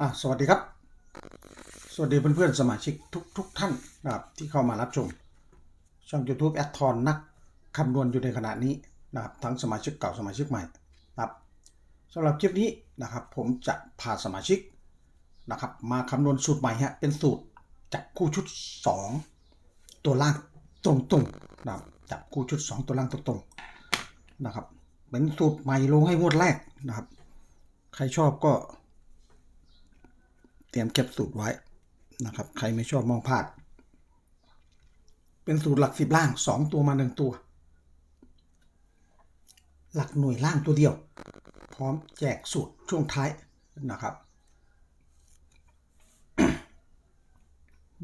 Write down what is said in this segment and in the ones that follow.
อะสวัสดีครับ สวัสดีเพื่อนๆสมาชิกทุกทุกท่านนะครับที่เข้ามารับชม ช่อง YouTube แอดทอนนักคำนวณอยู่ในขณะนี้นะครับทั้งสมาชิกเก่าสมาชิกใหม่นะครับสำหรับคลิปนี้นะครับผมจะพาสมาชิกนะครับมาคำนวณสูตรใหม่ฮะเป็นสูตรจับคู่ชุด 2 ตัวล่างตรงๆนะครับจับคู่ชุด 2 ตัวล่างตรงๆนะครับเป็นสูตรใหม่ลงให้งวดแรกนะครับ ใครชอบก็ เตรียมเก็บสูตรไว้นะครับ ใครไม่ชอบมองพลาด เป็นสูตรหลักสิบล่างสองตัวมาหนึ่งตัว หลักหน่วยล่างตัวเดียว พร้อมแจกสูตรช่วงท้ายนะครับ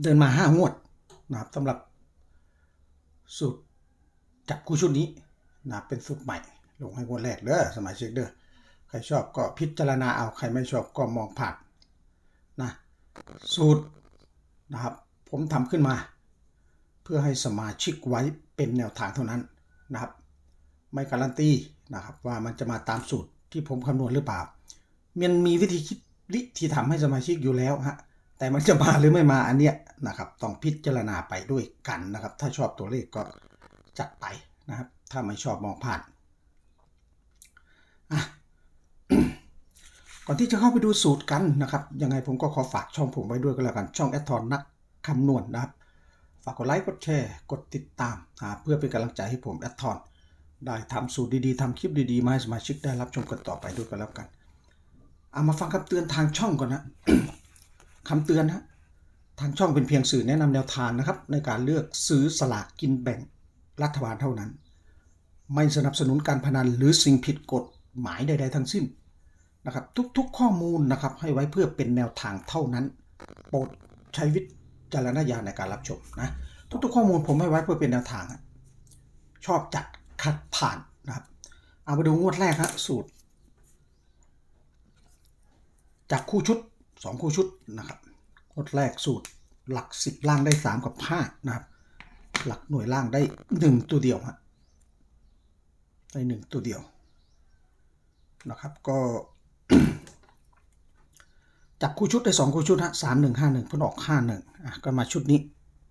เดินมาห้างวดนะครับสำหรับสูตรจับคู่ชุดนี้นะเป็นสูตรใหม่ ลงให้งวดแรกเด้อสมาชิกเด้อใครชอบก็พิจารณาเอาใครไม่ชอบก็มองผ่าน สูตรนะครับ ผมทำขึ้นมา เพื่อให้สมาชิกไว้เป็นแนวทางเท่านั้นนะครับ ไม่การันตีนะครับว่ามันจะมาตามสูตรที่ผมคำนวณหรือเปล่า มันมีวิธีคิดวิธีทำให้สมาชิกอยู่แล้วฮะแต่มันจะมาหรือไม่มาอันเนี้ยนะครับต้องพิจารณาไปด้วยกันนะครับ ถ้าชอบตัวเลขก็จัดไปนะครับ ถ้าไม่ชอบมองผ่านอะ ก่อนที่จะเข้าไปดูสูตรกันนะครับ ยังไงผมก็ขอฝากช่องผมไว้ด้วยก็แล้วกัน ช่องแอดทอนนักคำนวณนะครับ ฝากกดไลค์ กดแชร์ กดติดตามนะเพื่อเป็นกำลังใจให้ผมแอดทอนได้ทำสูตรดีๆทำคลิปดีๆ มาให้สมาชิกได้รับชมกันต่อไปด้วยกันแล้วกัน เอามาฟังคำเตือนทางช่องก่อนนะคำเตือนนะทางช่องเป็นเพียงสื่อแนะนำแนวทางนะครับ ในการเลือกซื้อสลากกินแบ่งรัฐบาลเท่านั้น ไม่สนับสนุนการพนันหรือสิ่งผิดกฎหมายใด ๆ ทั้งสิ้น นะครับทุกๆข้อมูลนะครับให้ไว้เพื่อเป็นแนวทางเท่านั้น โปรดใช้วิจารณญาณในการรับชมนะทุกๆข้อมูลผมให้ไว้เพื่อเป็นแนวทาง ชอบจัดขัดผ่านนะครับเอามาดูงวดแรกฮะสูตร จากคู่ชุด 2 คู่ชุดนะครับงวดแรกสูตรหลัก 10 ล่างได้ 3 กับ 5 นะครับ หลักหน่วยล่างได้ 1 ตัวเดียวฮะได้ 1 ตัวเดียวนะครับก็ จับคู่ชุดได้สองคู่ชุดฮะสามหนึ่งห้าหนึ่งเพิ่นออกห้าหนึ่งอะก็มาชุดนี้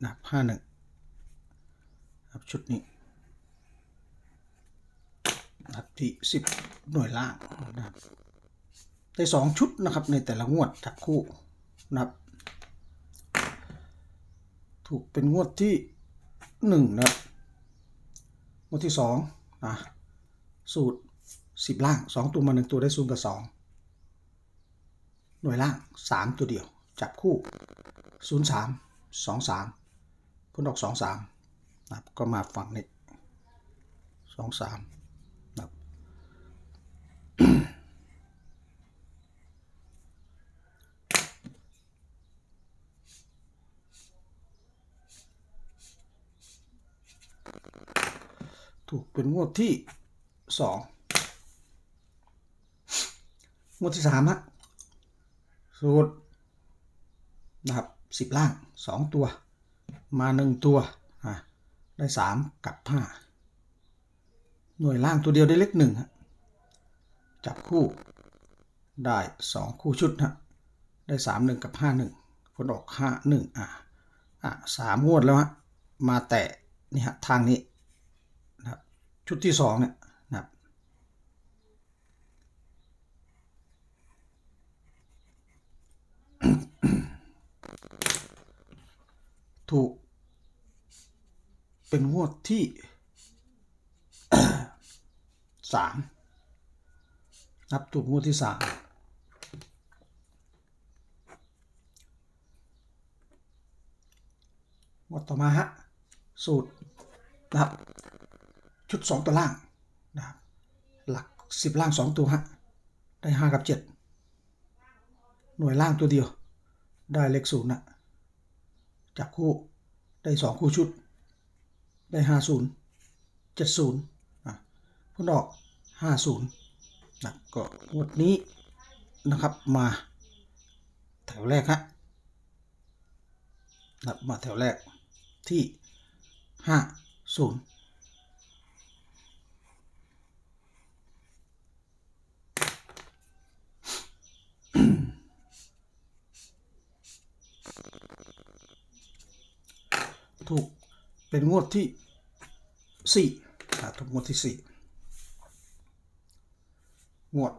นะห้าหนึ่งครับชุดนี้นะครับที่สิบหน่วยล่างนะครับได้สองชุดนะครับในแต่ละงวดจับคู่นะครับถูกเป็นงวดที่หนึ่งนะครับงวดที่สองนะสูตรสิบล่างสองตัวมาหนึ่งตัวได้ศูนย์กับสอง หน่วยล่าง 3 ตัวเดียว จับคู่ 0 3 2 3พ้นออก2 3นะครับก็มาฝั่งนี้2 3นะครับถูกเป็นงวดที่ 2 งวดที่3ฮะ สูตรนะครับสิบล่างสองตัว มาหนึ่งตัวอะได้สามกับห้าหน่วยล่างตัวเดียวได้เลขหนึ่งฮะจับคู่ได้สองคู่ชุดฮะได้สามหนึ่งกับห้าหนึ่งผลออกห้าหนึ่งอะอะสามงวดแล้วฮะมาแตะนี่ฮะทางนี้นะครับชุดที่สองเนี่ยนะครับ ถูก เป็นงวดที่สามนับถูกงวดที่สามงวดต่อมาฮะ สูตรนะครับ ชุดสองตัวล่างนะครับหลักสิบล่างสองตัวฮะ ได้ห้ากับเจ็ดหน่วยล่างตัวเดียว ได้เลขศูนย์นะจับคู่ได้สองคู่ชุด ได้ห้าศูนย์เจ็ดศูนย์อ่นออกห้าศูนย์นะก็งวดนี้นะครับมาแถวแรกฮะนะมาแถวแรกที่ห้าศูนย์ ถูกเป็นงวดที่สี่อ่าถูกงวดที่สี่งวด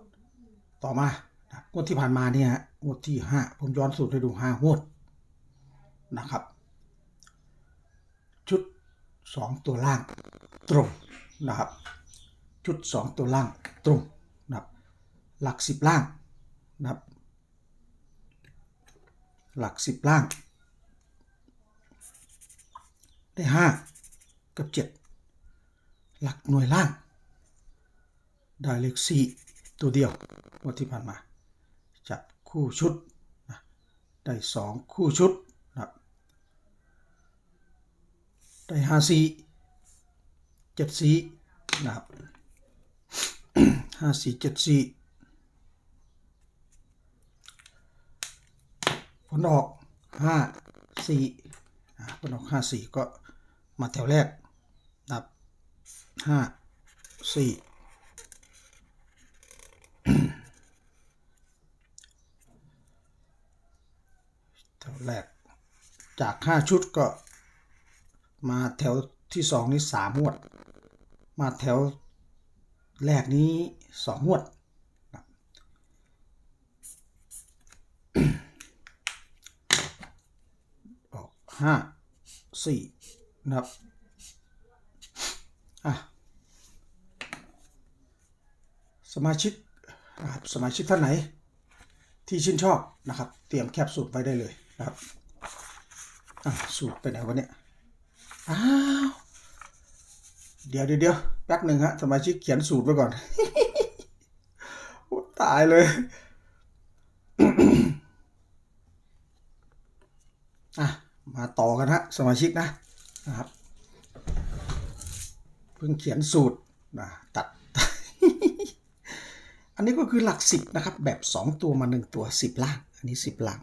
ต่อมานะงวดที่ผ่านมาเนี่ยงวดที่ห้าผมย้อนสูตรให้ดูห้างวดนะครับ ชุดสองตัวล่างตรงนะครับ ชุดสองตัวล่างตรงนะครับหลักสิบล่างนะครับ หลักสิบล่าง ได้ห้ากับเจ็ดหลักหน่วยล่าง ได้เลขสี่ตัวเดียววันที่ผ่านมา จับคู่ชุดนะได้สองคู่ชุดนะครับได้ห้าสี่เจ็ดสี่นะครับห้าสี่เจ็ดสี่ผลออกห้าสี่ผลออกห้าสี่ก็ มาแถวแรกนับห้าสี่แถวแรก จากห้าชุดก็ มาแถวที่สองนี่สามวด มาแถวแรกนี้สองงวดออกห้าสี่ นะครับอะสมาชิกนะครับสมาชิกท่านไหน ที่ชื่นชอบนะครับ เตรียมแคปสูตรไว้ได้เลยนะครับอะสูตรไปไหนวะเนี่ยอ้าวเดี๋ยวเดี๋ยวแป๊บหนึ่งฮะสมาชิกเขียนสูตรไว้ก่อนอ้ตายเลยอะมาต่อกันฮะสมาชิกนะ นะครับเพิ่งเขียนสูตรนะตัด อันนี้ก็คือหลักสิบนะครับ แบบ 2 ตัวมา 1 ตัว 10 ล่าง อันนี้ 10 ล่าง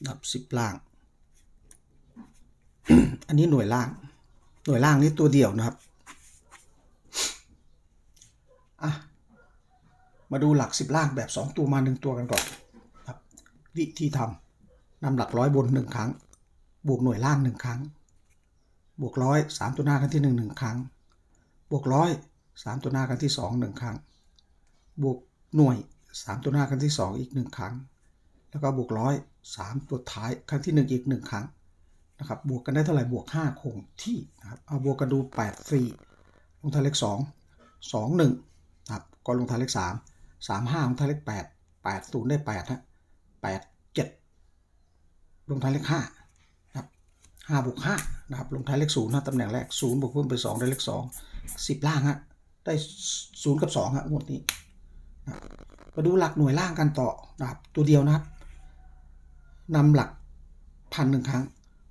นะครับ10ล่าง อันนี้หน่วยล่าง หน่วยล่างนี่ตัวเดียวนะครับอะมาดูหลัก10ล่างแบบ 2 ตัวมา 1 ตัวกันก่อนครับ วิธีทำนำหลักร้อยบน 1 ครั้ง บวกหน่วยล่าง1ครั้ง บวกร้อยสามตัวหน้ากันที่1 1ครั้ง บวกร้อยสามตัวหน้ากันที่2 1ครั้ง บวกหน่วย3ตัวหน้าครั้งที่2อีก1ครั้ง แล้วก็บวกร้อย3ตัวท้ายครั้งที่1อีก1ครั้งนะครับ บวกกันได้เท่าไหร่บวก5คงที่นะครับ เอาบวกกันดู8ฟรีลงท้ายเลข2 2 1นะครับก็ลงท้ายเลข3 3 5ลงท้ายเลข8 8 0ได้8ฮะ8 7ลงท้ายเลข5นะครับ 5บวก5นะครับลงท้ายเลข0นะตำแหน่งแรก0บวกเพิ่มไป 2 ได้เลข 2 10 ล่างฮะได้ 0 กับ2ฮะงวดนี้มาดูหลักหน่วยล่างกันต่อนะครับตัวเดียวนะครับนำหลักพันหนึ่งครั้ง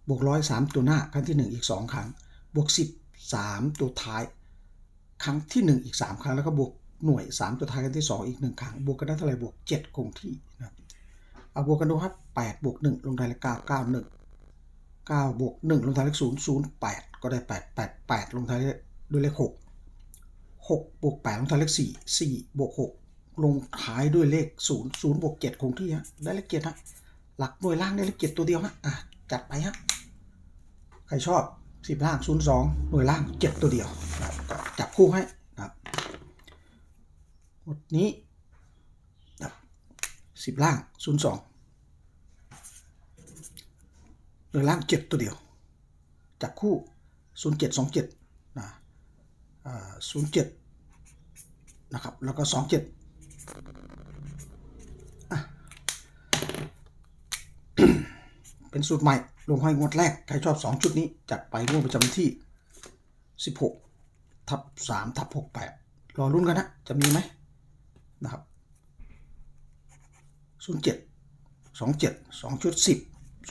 บวกร้อยสามตัวหน้าครั้งที่หนึ่งอีกสองครั้ง บวกสิบสามตัวท้าย ครั้งที่หนึ่งอีกสามครั้ง แล้วก็บวกหน่วยสามตัวท้ายครั้งที่สองอีกหนึ่งครั้ง บวกกันได้เท่าไหร่บวกเจ็ดคงที่นะครับเอาบวกกันดูครับแปดบวกหนึ่งลงท้ายเลขเก้า 9บวก1ลงท้ายเลข0 0 8 ก็ได้ 8 8 8 ลงท้ายด้วยเลข 6 6บวก8ลงท้ายเลข 4 4บวก6ลงท้ายด้วยเลข 0 0บวก7คงที่ฮะได้เลขเจ็ดฮะหลักหน่วยล่างได้เลขเจ็ดตัวเดียวฮะอะจัดไปฮะใครชอบ 10 ล่าง 0 2 หน่วยล่าง 7 ตัวเดียวก็จับคู่ให้นะหมดนี้สิบล่าง 02 รือล่างเจ็ดตัวเดียว จากคู่0727นะศูนย์นะครับ แล้วก็27เป็นสูตรใหม่ ลงห้อยงวดแรก ใครชอบสองชุดนี้ จัดไปงวดประจำที่16ทับ3ทับ6กแปดรอรุ่นกันนะ จะมีไหมนะครับ07 27สองจุดสิบ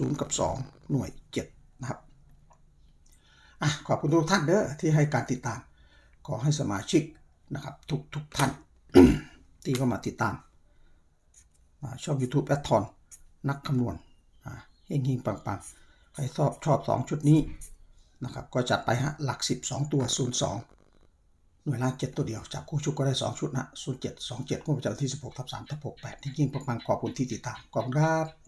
0 กับ 2 หน่วย 7 นะครับอะขอบคุณทุกท่านเด้อที่ให้การติดตาม ขอให้สมาชิกนะครับทุกทุกท่านที่เข้ามาติดตามอชอบ YouTube แอดทอนนักคำนวณเฮงเฮงปังปังใครชอบชอบ 2 ชุดนี้นะครับก็จัดไปฮะหลัก 12 ตัว 02 หน่วยล่าง 7 ตัวเดียว จับคู่ชุดก็ได้ 2 ชุดนะ07 27งวดประจำวันที่ 16ทับ3ทับ68ที่ยิ่งปังปังขอบคุณที่ติดตามขอบคุณครับ